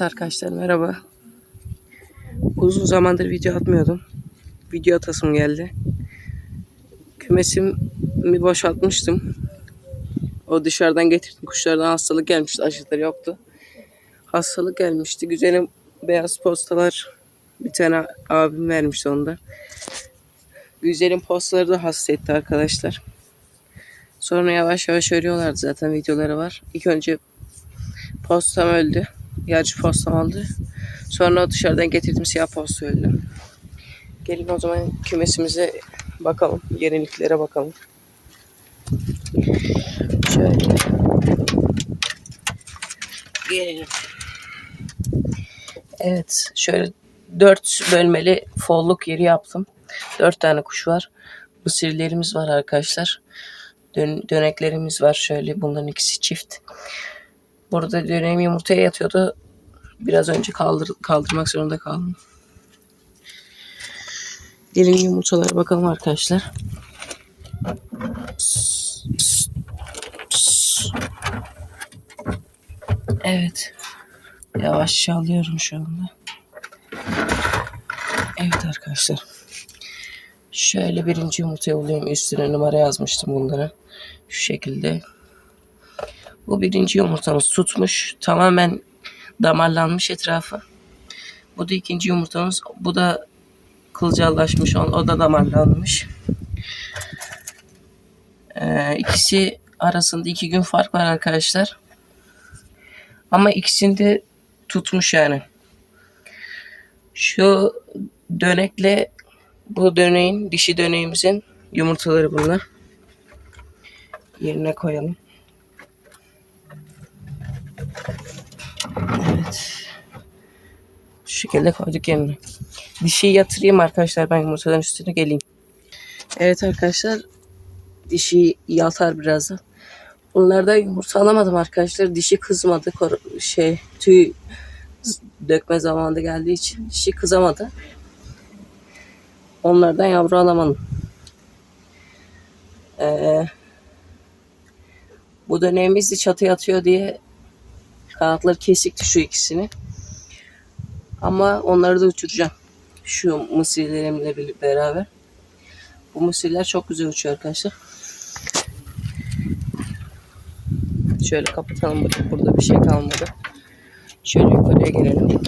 Arkadaşlar merhaba. Uzun zamandır video atmıyordum. Video atasım geldi. Kümesimi boşaltmıştım. O dışarıdan getirdim. Kuşlardan hastalık gelmişti. Aşıları yoktu. Hastalık gelmişti. Güzelim beyaz postalar bir tane abim vermişti onda. Güzelim postaları da hasta etti arkadaşlar. Sonra yavaş yavaş ölüyorlardı zaten videoları var. İlk önce postam öldü. Yarıcı postam aldı. Sonra dışarıdan getirdim siyah posta öldü. Gelin o zaman kümesimize bakalım. Yeniliklere bakalım. Şöyle. Gelelim. Evet. Şöyle dört bölmeli folluk yeri yaptım. Dört tane kuş var. Mısırlarımız var arkadaşlar. Dön döneklerimiz var şöyle. Bunların ikisi çift. Burada dönem yumurtaya yatıyordu. Biraz önce kaldır kaldırmak zorunda kaldım. Gelin yumurtalara bakalım arkadaşlar. Evet. Yavaşça alıyorum şu anda. Evet arkadaşlar. Şöyle birinci yumurtayı alıyorum. Üstüne numara yazmıştım bunlara. Şu şekilde. Bu birinci yumurtamız tutmuş. Tamamen damarlanmış etrafı. Bu da ikinci yumurtamız. Bu da kılcallaşmış. O, da damarlanmış. Ee, ikisi arasında iki gün fark var arkadaşlar. Ama ikisinde tutmuş yani. Şu dönekle bu döneğin, dişi döneğimizin yumurtaları bunlar. Yerine koyalım. Evet. Şu şekilde koyduk yerine. Dişiyi yatırayım arkadaşlar. Ben yumurtadan üstüne geleyim. Evet arkadaşlar. Dişi yatar birazdan. Bunlardan yumurta alamadım arkadaşlar. Dişi kızmadı. Şey tüy dökme zamanı geldiği için dişi kızamadı. Onlardan yavru alamadım. Ee, bu dönemimiz de çatıya atıyor diye kanatları kesikti şu ikisini. Ama onları da uçuracağım. Şu mısırlerimle bir- beraber. Bu mısırlar çok güzel uçuyor arkadaşlar. Şöyle kapatalım burada. Burada bir şey kalmadı. Şöyle yukarıya gelelim.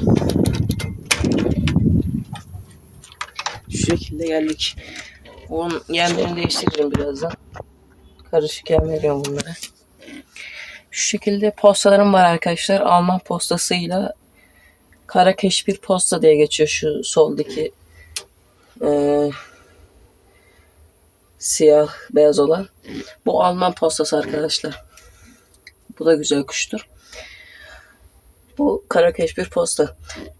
Şu şekilde geldik. Onun yerlerini değiştiririm birazdan. Karışık yem veriyorum bunlara. Şu şekilde postalarım var arkadaşlar. Alman postasıyla kara keşbir posta diye geçiyor şu soldaki eee, siyah beyaz olan. Bu Alman postası arkadaşlar. Bu da güzel kuştur. Bu kara keşbir posta.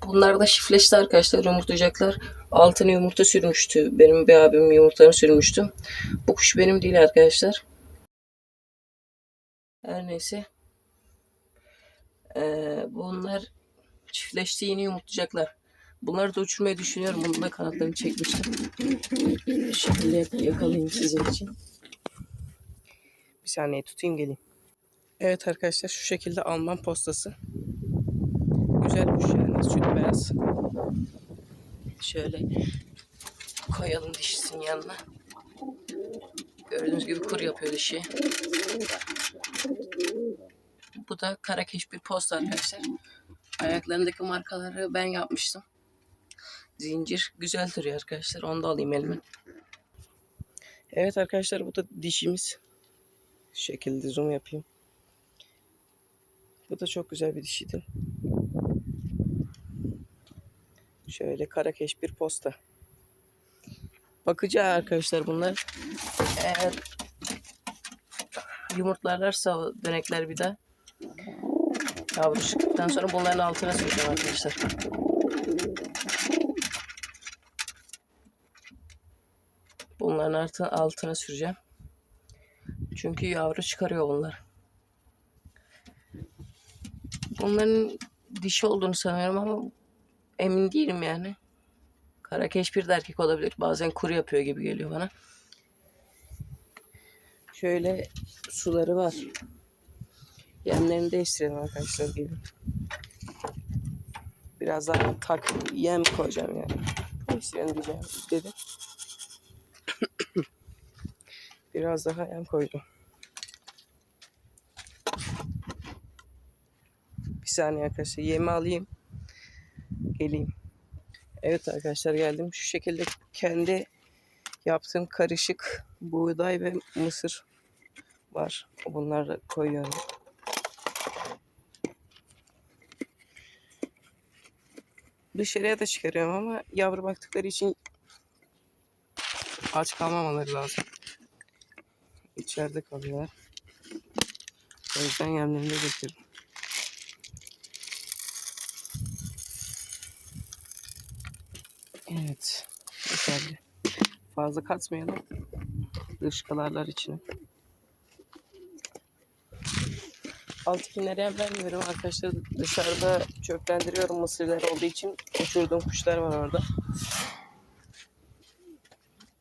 Bunlar da çiftleşti arkadaşlar yumurtlayacaklar. Altını yumurta sürmüştü. Benim bir abim yumurtalarını sürmüştü. Bu kuş benim değil arkadaşlar. Her neyse. Ee, bunlar çiftleşti yeni yumurtlayacaklar. Bunları da uçurmayı düşünüyorum. Bunun da kanatlarını çekmiştim. Yak- yakalayayım sizin için. Bir saniye tutayım geleyim. Evet arkadaşlar şu şekilde Alman postası. Güzel kuş yani. Süt beyaz. Şöyle koyalım dişisinin yanına. Gördüğünüz gibi kur yapıyor dişi. Da Karakeş bir post arkadaşlar. Ayaklarındaki markaları ben yapmıştım. Zincir güzel duruyor arkadaşlar. Onu da alayım elime. Evet arkadaşlar bu da dişimiz. Şu şekilde zoom yapayım. Bu da çok güzel bir dişiydi. Şöyle Karakeş bir posta. Bakıcı arkadaşlar bunlar. Eğer yumurtlarlarsa dönekler bir daha yavru çıktıktan sonra bunların altına süreceğim arkadaşlar. Bunların altına, altına süreceğim. Çünkü yavru çıkarıyor bunlar. Bunların dişi olduğunu sanıyorum ama emin değilim yani. Karakeş bir de erkek olabilir. Bazen kuru yapıyor gibi geliyor bana. Şöyle suları var. Yemlerini değiştirelim arkadaşlar gibi. Biraz daha tak yem koyacağım yani. İsteyen diyeceğim dedi. Biraz daha yem koydum. Bir saniye arkadaşlar yemi alayım. Geleyim. Evet arkadaşlar geldim. Şu şekilde kendi yaptığım karışık buğday ve mısır var. Bunları koyuyorum. Dışarıya da çıkarıyorum ama yavru baktıkları için aç kalmamaları lazım. İçeride kalıyorlar. O yüzden yemlerini de getirdim. Evet. Yeterli. Fazla katmayalım. Dışkalarlar içine. Alttakileri hem vermiyorum arkadaşlar. Dışarıda çöplendiriyorum mısırlar olduğu için uçurduğum kuşlar var orada.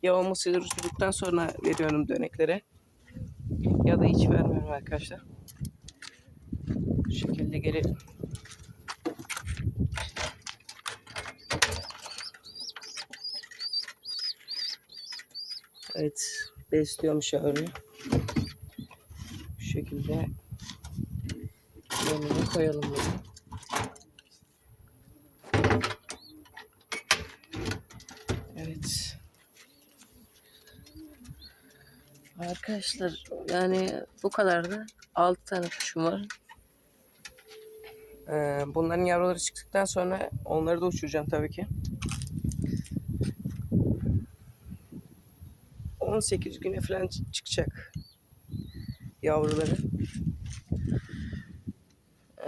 Ya o mısırları uçurduktan sonra veriyorum döneklere. Ya da hiç vermiyorum arkadaşlar. Bu şekilde gelelim. Evet. Besliyormuş yavruyu. Bu şekilde Yanına koyalım bunu. Evet. Arkadaşlar yani bu kadar da 6 tane kuşum var. Ee, bunların yavruları çıktıktan sonra onları da uçuracağım tabii ki. 18 güne falan çıkacak yavruları.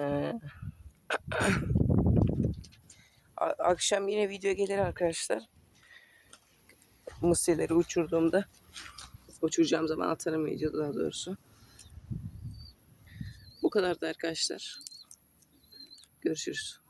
Ee, akşam yine video gelir arkadaşlar. Mısırları uçurduğumda uçuracağım zaman atarım video daha doğrusu. Bu kadar da arkadaşlar. Görüşürüz.